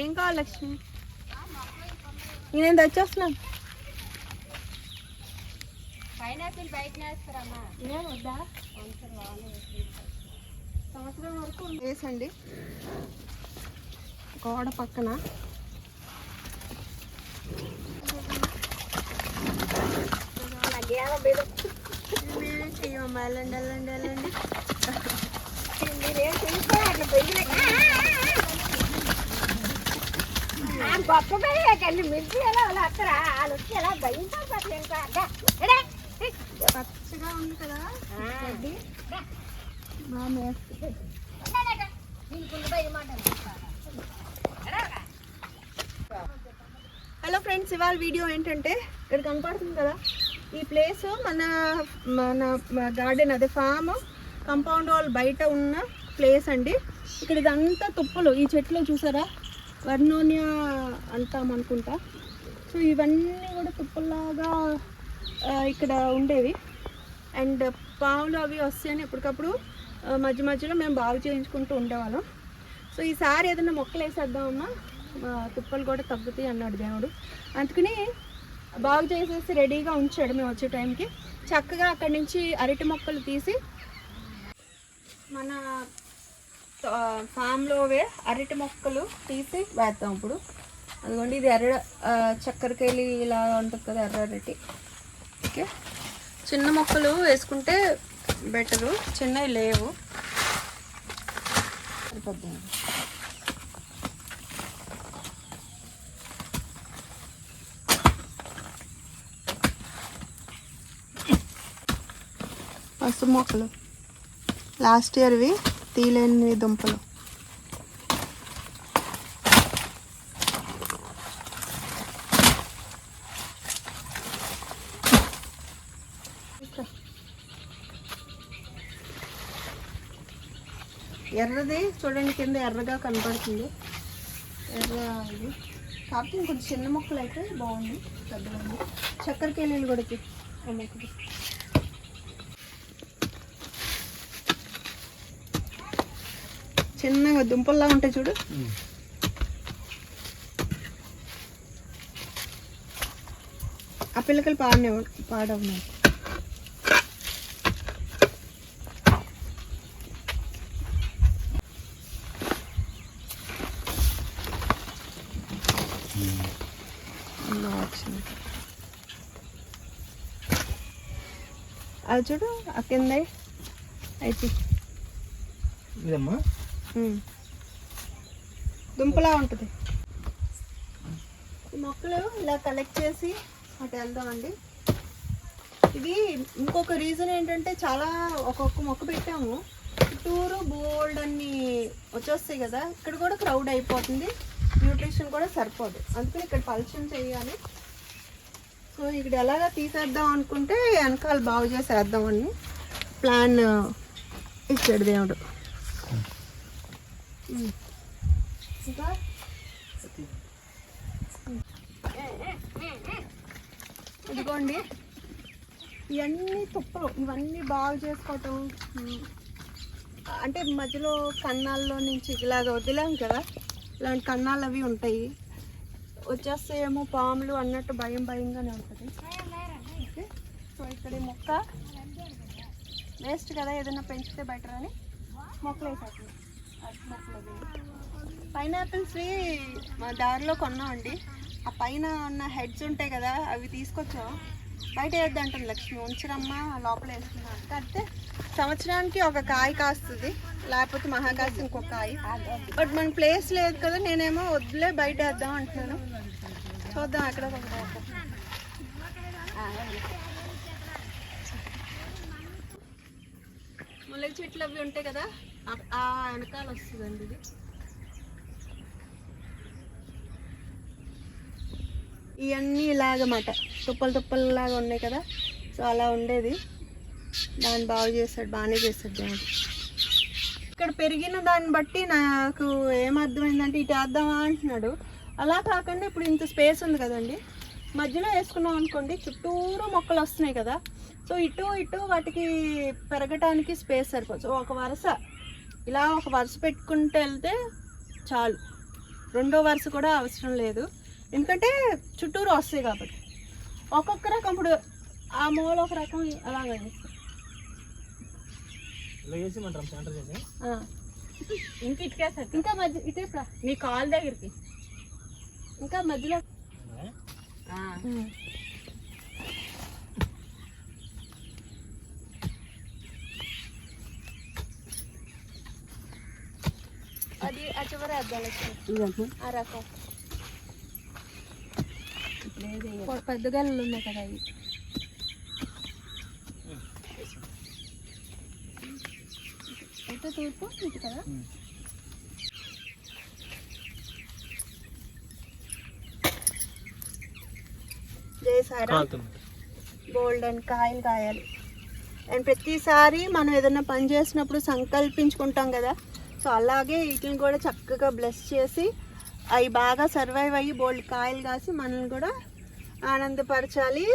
ఏం కావాలి లక్ష్మి? నేను తెచ్చేస్తున్నాను పైనాపిల్ బయట ఏం వద్దా? సంవత్సరం వరకు వేసండి. గోడ పక్కన. చెయ్యమ్మా వెళ్ళండి వెళ్ళండి వెళ్ళండి. మీరేం గొప్ప పెళ్ళి మిర్చి ఎలా వాళ్ళు వాళ్ళు వచ్చి ఎలా భయంతో. పచ్చగా ఉంది కదా. హలో ఫ్రెండ్స్ ఇవాళ వీడియో ఏంటంటే ఇక్కడ కనపడుతుంది కదా. ఈ ప్లేస్ మన మన గార్డెన్ అదే ఫామ్ కంపౌండ్ వాల్ బయట ఉన్న ప్లేస్ అండి. ఇక్కడ ఇదంతా తుప్పలు ఈ చెట్లు చూసారా? వర్నోనియా అంటాం అనుకుంటా. సో ఇవన్నీ కూడా తుప్పల్లాగా ఇక్కడ ఉండేవి. అండ్ పావులు అవి వస్తాయని ఎప్పటికప్పుడు మధ్య మధ్యలో మేము బాగు చేయించుకుంటూ ఉండేవాళ్ళం. సో ఈసారి ఏదైనా మొక్కలు వేసేద్దామమ్మా. తుప్పలు కూడా తగ్గుతాయి అన్నాడు దేవుడు. అందుకని బాగు చేసేసి రెడీగా ఉంచాడు మేము వచ్చే టైంకి. చక్కగా అక్కడి నుంచి అరటి మొక్కలు తీసి మన ఫామ్లోవే అరటి మొక్కలు తీసి వేద్దాం ఇప్పుడు. అదిగోండి ఇది ఎర్ర ఆ, చక్కెరకేళి ఇలా ఉంటుంది కదా ఎర్ర అరటి. ఓకే. చిన్న మొక్కలు వేసుకుంటే బెటరు. చిన్నవి లేవు. సరిపోద్ది. పసుపు మొక్కలు. లాస్ట్ ఇయర్వి తీలేని దుంపలు. ఎర్రది చూడండి కింద ఎర్రగా కనపడుతుంది. ఎర్ర ఇది. కాకపోతే ఇంకొంచెం చిన్న మొక్కలు అయితే బాగుంది పెద్దగా ఉంది. చక్కెరకేళీలు కూడా ఆ మొక్కలు చిన్నగా దుంపల్లా ఉంటాయి చూడు ఆ పిల్లకలు పాడనే పాడవు నాకు అలా వచ్చింది అది చూడు ఆ కింద అయితే ఇదమ్మా ఉమ్. దుంపలా ఉంటుంది. ఈ మొక్కలు ఇలా కలెక్ట్ చేసి అటు వెళ్దామండి ఇది ఇంకొక రీజన్ ఏంటంటే చాలా ఒక్కొక్క మొక్క పెట్టాము. చుట్టూరు బోల్డ్ అన్ని వచ్చేస్తాయి కదా ఇక్కడ కూడా క్రౌడ్ అయిపోతుంది. న్యూట్రిషన్ కూడా సరిపోదు. అందుకని ఇక్కడ పల్చం చేయాలి. సో ఇక్కడ ఎలాగా తీసేద్దాం అనుకుంటే వెనకాల బాగు చేసేద్దామని ప్లాన్ ఇచ్చాడు దేవుడు. ఇదిగోండి. ఇవన్నీ తుప్పలు. ఇవన్నీ బాగు చేసుకోవటం. అంటే మధ్యలో కన్నాల్లో నుంచి ఇలాగ వదిలాం కదా? ఇలాంటి కన్నాలు అవి ఉంటాయి. వచ్చేస్తాయేమో పాములు అన్నట్టు భయం భయంగానే ఉంటుంది. సో ఇక్కడ మొక్క. వేస్ట్ కదా ఏదైనా పెంచితే బెటర్ అని మొక్కలు వేసేస్తుంది పైనాపిల్స్వి మా దారిలో కొన్నామండి. ఆ పైన ఉన్న హెడ్స్ ఉంటాయి కదా అవి తీసుకొచ్చాం. బయట వేద్దంటాను లక్ష్మి ఉంచరమ్మా లోపల వేసుకున్నా అంటే. సంవత్సరానికి ఒక కాయ కాస్తుంది లేకపోతే మహాకాశ ఇంకొక కాయ. బట్ మన ప్లేస్ లేదు కదా నేనేమో వద్దులే బయట వేద్దాం అంటున్నాను. చూద్దాం అక్కడ ముళ్ళ చెట్లు అవి ఉంటాయి కదా ఆ- వెనకాల వస్తుందండి ఇది. ఇవన్నీ ఇలాగమాట తుప్పలు తుప్పలు లాగా ఉన్నాయి కదా. సో అలా ఉండేది. దాన్ని బాగు చేస్తాడు బాగానే చేస్తాడు దాన్ని ఇక్కడ పెరిగిన దాన్ని బట్టి నాకు ఏమర్థమైందంటే ఇటు వేద్దామా అంటున్నాడు. అలా కాకుండా ఇప్పుడు ఇంత స్పేస్ ఉంది కదండి. మధ్యలో వేసుకున్నాం అనుకోండి చుట్టూరు మొక్కలు వస్తున్నాయి కదా. సో ఇటు ఇటు వాటికి పెరగటానికి స్పేస్ సరిపోదు. సో ఒక వరుస ఇలా ఒక వరుస పెట్టుకుంటూ వెళ్తే చాలు. రెండో వరుస కూడా అవసరం లేదు. ఎందుకంటే చుట్టూరు వస్తాయి కాబట్టి. ఒక్కొక్క రకం ఇప్పుడు ఆ మూల ఒక రకం అలాగే. ఇంక ఇటుకేసారు ఇంకా మధ్య ఇటే ప్రా. నీ కాల్ దగ్గరికి. ఇంకా మధ్యలో అది ఆ చివరి అద్దాలు ఇదిగో. ఆ రకం. పెద్ద గల్లలు ఉన్నాయి కదా అవి. అయితే తూర్పు? ఇటు కదా? కాలుతుంది గోల్డెన్ కాయలు కాయాలి. అండ్ ప్రతిసారి మనం ఏదైనా పని చేసినప్పుడు సంకల్పించుకుంటాం కదా సో అలాగే వీటిని కూడా చక్కగా బ్లెస్ చేసి అవి బాగా సర్వైవ్ అయ్యి బోల్డ్ కాయలు కాసి మనల్ని కూడా ఆనందపరచాలి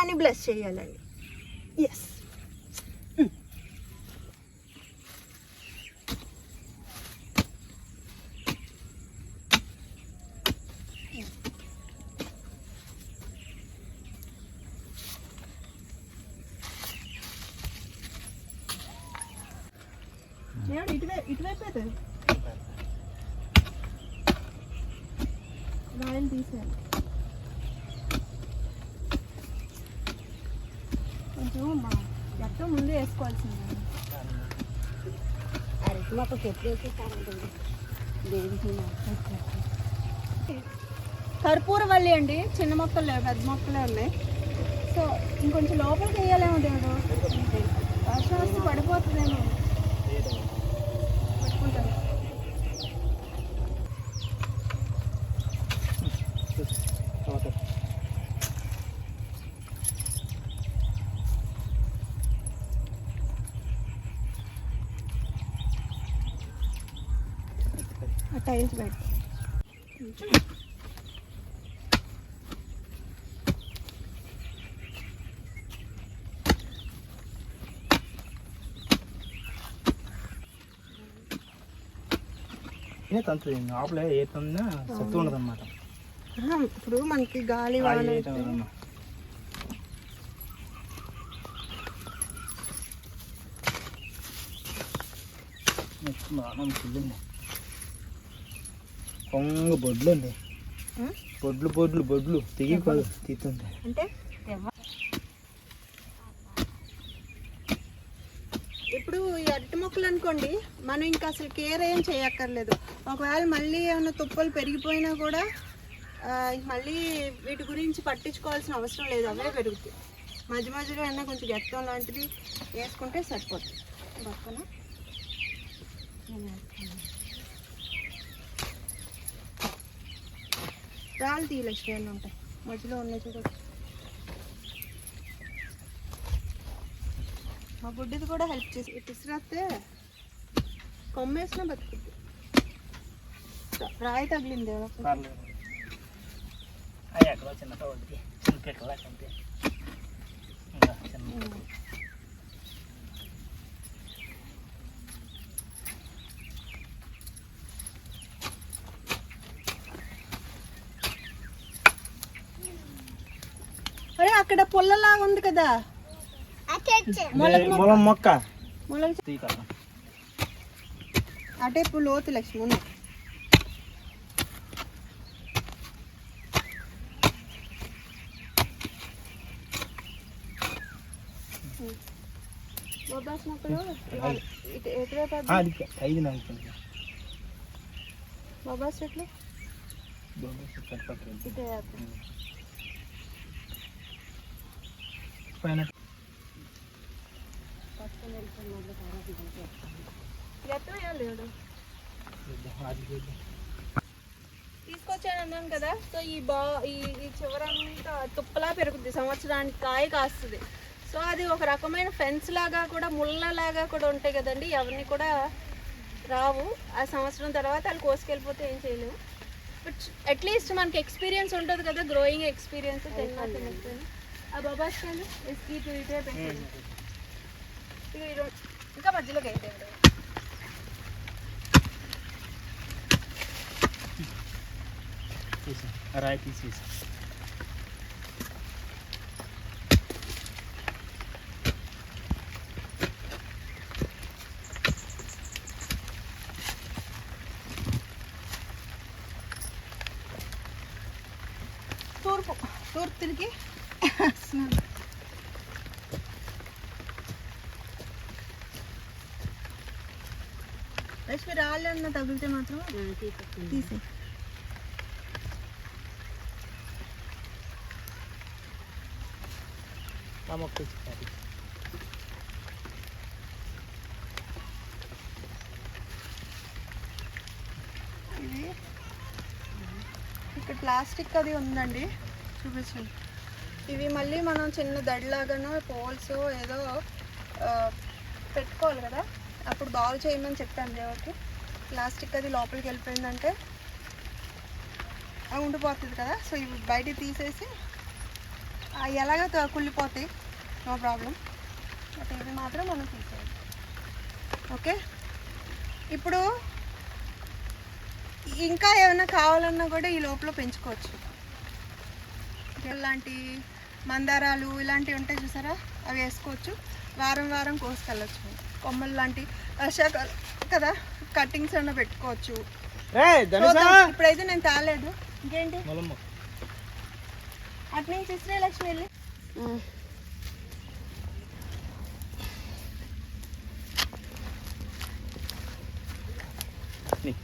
అని బ్లెస్ చేయాలండి. ఎస్ కొంచెం ముందే వేసుకోవాల్సింది. అరటి వేసేసారంటుంది దేనికి కర్పూరవల్లి అండి. చిన్న మొక్కలు లేవు పెద్ద మొక్కలే ఉన్నాయి. సో ఇంకొంచెం లోపలికి వేయాలేమో దేవుడు. వర్షం వస్తే పడిపోతుందేమో పట్టుకుంటాను ఆ టైల్స్ బయట ఏ తంతు ఆపలే ఏ తందా సత్తు ఉండదు అనమాట ఇప్పుడు మనకి గాలి వాన వస్తే- కొంగ బొడ్లు ఆ? బొడ్లు బొడ్లు బొడ్లు. తెగి కాదు తీస్తుంది అంటే ఇప్పుడు ఈ అరటి మొక్కలు అనుకోండి మనం ఇంకా అసలు కేర్ ఏం చేయక్కర్లేదు. ఒకవేళ మళ్ళీ ఏమైనా తుప్పలు పెరిగిపోయినా కూడా మళ్ళీ వీటి గురించి పట్టించుకోవాల్సిన అవసరం లేదు. అవే పెరుగుతాయి. మధ్య మధ్యలో అయినా కొంచెం గెత్తం లాంటిది వేసుకుంటే సరిపోతుంది. పక్కన రాళ్ళు తీయలే ఉంటాయి. మధ్యలో ఉన్నాయి చూడండి మా బుడ్డిది కూడా హెల్ప్ చేసి ఇటు ఇసిరేస్తే కొమ్మేసినా బతుకుద్ది. రాయి తగిలింది చిన్న అక్కడ పుల్లలాగా ఉంది కదా. ములం మొక్క. అటే ఇప్పుడు లోతు లక్ష్మి? అది ఐదు నాకు బొబ్బాస్ చెట్లు. పైన ఎత్తు వేయాలి దేవుడు. అది చేద్దాం. తీసుకొచ్చాను అన్నాను కదా సో ఈ బా ఈ ఈ చివరంతా తుప్పలా పెరుగుద్ది సంవత్సరానికి కాయ కాస్తుంది సో అది ఒక రకమైన ఫెన్స్ లాగా కూడా ముళ్ళ లాగా కూడా ఉంటాయి కదండి ఎవరిని కూడా రావు ఆ సంవత్సరం తర్వాత వాళ్ళు కోసుకెళ్ళిపోతే ఏం చేయలేము బట్ అట్లీస్ట్ మనకి ఎక్స్పీరియన్స్ ఉంటుంది కదా గ్రోయింగ్ ఎక్స్పీరియన్స్ తిన్నా తినకపోయినా ఆ బొబాస్ కాయలు ఇటు ఇటు ఇటే పెట్టండి ఇగో ఈ రెండు- ఇంకా మధ్యలోకి అయితే తీసి ఆ రాయి తీసేసి తూర్పు తూర్పు తిరిగి లక్ష్మి రాళ్ళు అన్న తగిలితే మాత్రం తీసి ఇక్కడ ప్లాస్టిక్ అది ఉందండి. చూపించండి. ఇవి మళ్ళీ మనం చిన్న దడిలాగానో పోల్స్ ఏదో పెట్టుకోవాలి కదా? అప్పుడు బాగు చేయమని చెప్పాను దేవుడికి ప్లాస్టిక్ అది లోపలికి వెళ్ళిపోయిందంటే అది ఉండిపోతుంది కదా? సో ఇవి బయటికి తీసేసి ఎలాగో కుళ్ళిపోతాయి. No problem. బట్ ఇవి మాత్రం మనం తీసేయాలి. ఓకే? ఇప్పుడు ఇంకా ఏమైనా కావాలన్నా కూడా ఈ లోపల పెంచుకోవచ్చు. ఎలాంటి మందారాలు ఇలాంటివి ఉంటాయి చూసారా? అవి వేసుకోవచ్చు. వారం వారం కోసుకెళ్ళచ్చు. కొమ్మలు లాంటి వర్షాకాలం కదా? కటింగ్స్ అన్న పెట్టుకోవచ్చు. ఇప్పుడైతే నేను తాలేదు ఇంకేంటి? అటు నుంచి లక్ష్మి వెళ్ళి నీ.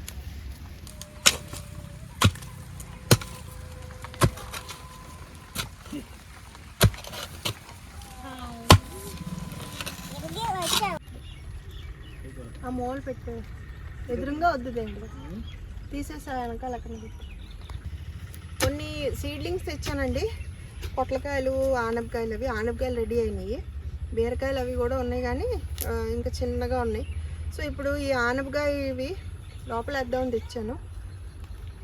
ఆ మూల పెట్టు ఎదురుగా వద్దు దేంట్లో తీసేసా వెనకాల అక్కడ కొన్ని సీడ్లింగ్స్ తెచ్చానండి. పొట్లకాయలు ఆనపకాయలు అవి. ఆనపకాయలు రెడీ అయినాయి. బీరకాయలు అవి కూడా ఉన్నాయి కానీ ఇంకా చిన్నగా ఉన్నాయి. సో ఇప్పుడు ఈ ఆనపకాయ ఇవి లోపల వేద్దామని తెచ్చాను.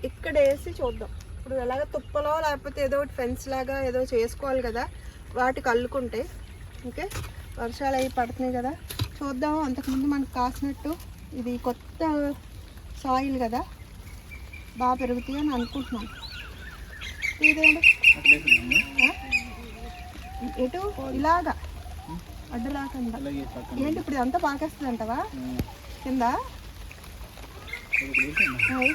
ఇక్కడ వేసి చూద్దాం. ఇప్పుడు ఎలాగ తుప్పలో లేకపోతే ఏదో ఒకటి ఫెన్స్ లాగా ఏదో చేసుకోవాలి కదా. వాటికి అల్లుకుంటే ఓకే? వర్షాలు అవి పడుతున్నాయి కదా. చూద్దాం. అంతకుముందు మనకు కాసినట్టు ఇది కొత్త సాయిల్ కదా. బాగా పెరుగుతాయి అని అనుకుంటున్నాను ఇదేంటి? ఎటు? ఇలాగా. అడ్డులాగా అలాగే పక్కన. ఏంటి ఇప్పుడు ఇదంతా పాకేస్తుంది అంటవా కింద? ఆయ్.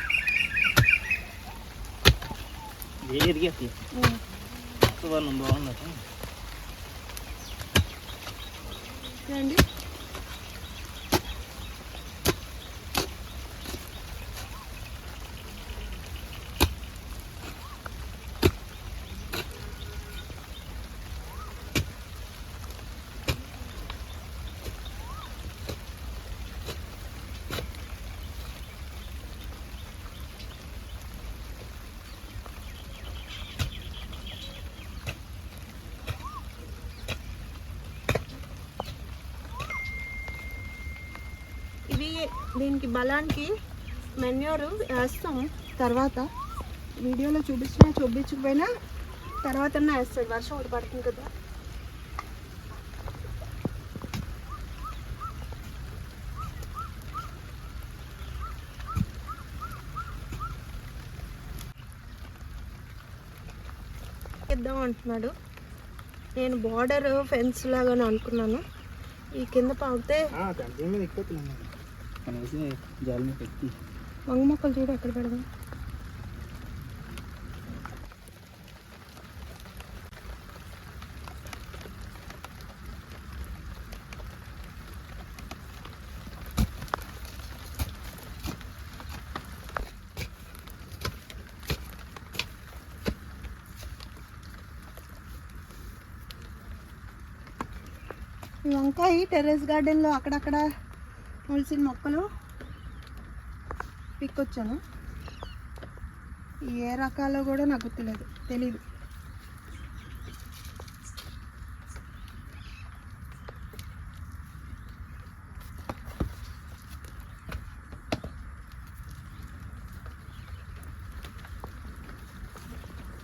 దీనికి బలానికి మెన్యూర్ వేస్తాం. తర్వాత వీడియోలో చూపించినా చూపించకపోయినా తర్వాత వేస్తాడు. వర్షం ఒకటి పడుతుంది కదా. ఇద్దాం అంటున్నాడు. నేను బార్డర్ ఫెన్స్ లాగా అనుకున్నాను. ఈ కింద పాగితే మీద అనేసి జాలి మీద పెట్టి. వంగ మొక్కలు చూడు ఎక్కడ పెడదాం. వంకాయ టెర్రస్ గార్డెన్లో అక్కడక్కడ మొలిసిన మొక్కలు పిక్కొచ్చాను ఏ రకాలో కూడా నాకు గుర్తులేదు తెలీదు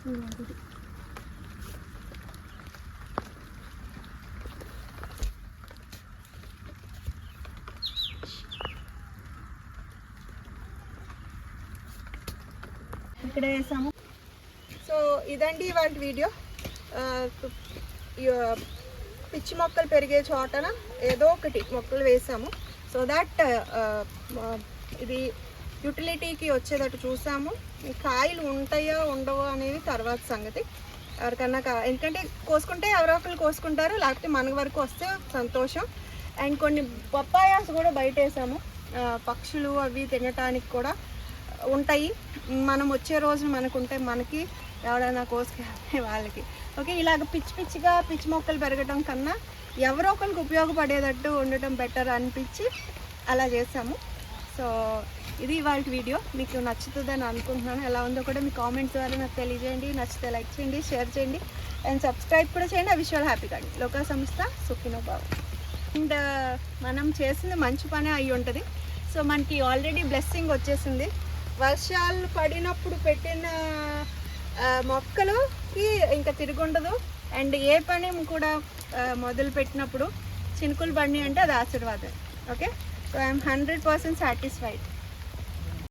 ఇదిగోండి. ఇక్కడ వేసాము. సో ఇదండి ఇవాళ వీడియో. పిచ్చి మొక్కలు పెరిగే చోటన ఏదో ఒకటి మొక్కలు వేసాము. సో దట్ ఇది యూటిలిటీకి వచ్చేటట్టు చూసాము. కాయలు ఉంటాయో ఉండవో అనేది తర్వాత సంగతి. ఎవరికన్నా ఎందుకంటే కోసుకుంటే ఎవరో ఒకరు కోసుకుంటారు లేకపోతే మన వరకు వస్తే సంతోషం. అండ్ కొన్ని బొప్పాయాస్ కూడా బయట వేసాము పక్షులు అవి తినటానికి కూడా. ఉంటాయి. మనం వచ్చే రోజు మనకుంటే మనకి ఎవడైనా కోసుకెళ్తే వాళ్ళకి. ఓకే ఇలాగ పిచ్చి పిచ్చిగా పిచ్చి మొక్కలు పెరగడం కన్నా ఎవరో ఒకరికి ఉపయోగపడేటట్టు ఉండటం బెటర్ అనిపించి అలా చేసాము సో ఇది ఇవాళ వీడియో. మీకు నచ్చుతుందని అనుకుంటున్నాను. ఎలా ఉందో కూడా మీ కామెంట్స్ ద్వారా నాకు తెలియజేయండి. నచ్చితే లైక్ చేయండి షేర్ చేయండి. అండ్ సబ్స్క్రైబ్ కూడా చేయండి. ఆ విషయాలు హ్యాపీగా అండి లోకా సంస్థ సుఖినో బాబు అండ్ మనం చేసింది మంచి పనే అయి ఉంటుంది సో మనకి ఆల్రెడీ బ్లెస్సింగ్ వచ్చేసింది. వర్షాలు పడినప్పుడు పెట్టిన మొక్కలుకి ఇంకా తిరుగుండదు. అండ్ ఏ పని కూడా మొదలు పెట్టినప్పుడు చినుకులు బండి అంటే అది ఆశీర్వాదం. Okay so I'm hundred percent satisfied